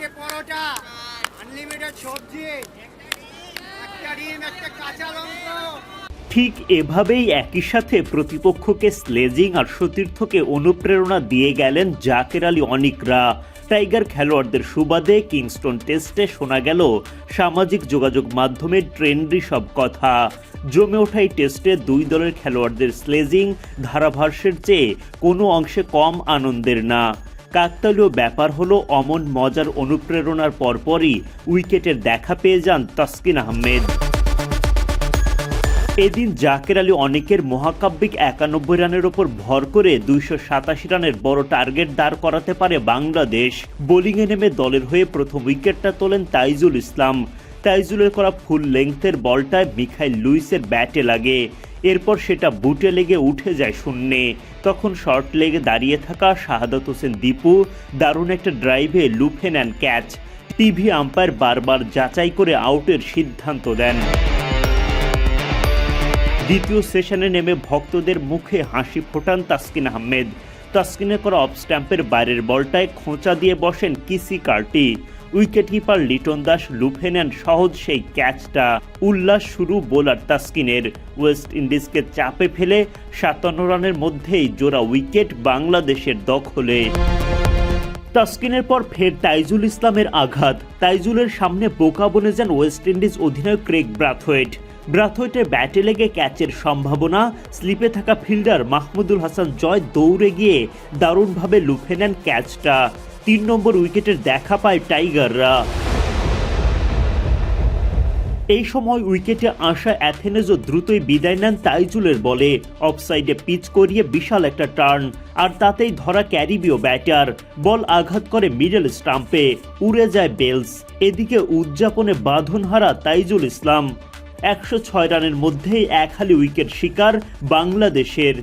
চারটে পরোটা আনলিমিটেড সবজি, একটা ডিম, একটা কাঁচা লঙ্কা। ঠিক এভাবেই একই সাথে প্রতিপক্ষকে স্লেজিং আর সতীর্থকে অনুপ্রেরণা দিয়ে গেলেন জাকের আলী অনিকরা। টাইগার খেলোয়াড়দের সুবাদে কিংস্টন টেস্টে শোনা গেল সামাজিক যোগাযোগ মাধ্যমে ট্রেন্ডি সব কথা। জমে ওঠাই টেস্টে দুই দলের খেলোয়াড়দের স্লেজিং ধারাভাষ্যের চেয়ে কোনো অংশে কম আনন্দের না। কাকতালীয় ব্যাপার হলো, অমন মজার অনুপ্রেরণার পরপরই উইকেটের দেখা পেয়ে যান তাসকিন আহমেদ। এদিন জাকের আলী অনেকের মহাকাব্যিক একানব্বই রানের ওপর ভর করে দুইশো সাতাশি রানের বড় টার্গেট দাঁড় করাতে পারে বাংলাদেশ। বোলিংয়ে নেমে দলের হয়ে প্রথম উইকেটটা তোলেন তাইজুল ইসলাম। তাইজুলের করা ফুল লেংথের বলটায় মিখাইল লুইসের ব্যাটে লাগে। এরপর সেটা বুটে লেগে উঠে যায় শূন্যে। তখন শর্ট লেগে দাঁড়িয়ে থাকা শাহাদত হোসেন দীপু দারুণ একটা ড্রাইভে লুফে নেন ক্যাচ টিভি আম্পায়ার বারবার যাচাই করে আউটের সিদ্ধান্ত দেন। দ্বিতীয় সেশনে নেমে ভক্তদের মুখে হাসি ফোটান তাসকিন আহমেদ। তাসকিনের করা অফ স্ট্যাম্পের বাইরের বলটায় খোঁচা দিয়ে বসেন Keacy Carty. Wicket keeper Liton Das লুফে নেন সহজ সেই ক্যাচটা। উল্লাস শুরু বোলার তাসকিনের। ওয়েস্ট ইন্ডিজকে চাপে ফেলে সাতান্ন রানের মধ্যেই জোড়া উইকেট বাংলাদেশের দখলে। তাসকিনের পর ফের তাইজুল ইসলামের আঘাত। তাইজুলের সামনে বোকা বনে যান ওয়েস্ট ইন্ডিজ অধিনায়ক ক্রেগ ব্রাথওয়েট। ব্রাথওয়েটের ব্যাটে লেগে ক্যাচের সম্ভাবনা, স্লিপে থাকা ফিল্ডার মাহমুদুল হাসান জয় দৌড়ে গিয়ে দারুণভাবে লুফে নেন ক্যাচটা। তিন নম্বর উইকেটের দেখা পায় টাইগাররা। এই সময় উইকেটে আসা অ্যাথেনেজও দ্রুতই বিদায় নেন তাইজুলের বলে। অফসাইডে পিচ করিয়ে বিশাল একটা টার্ন, আর তাতেই ধরা ক্যারিবীয় ব্যাটার। বল আঘাত করে মিডল স্টাম্পে, উড়ে যায় বেলস। এদিকে উদযাপনে বাঁধনহারা তাইজুল ইসলাম। একশো ছয় রানের মধ্যেই এক হালি উইকেট শিকার বাংলাদেশের।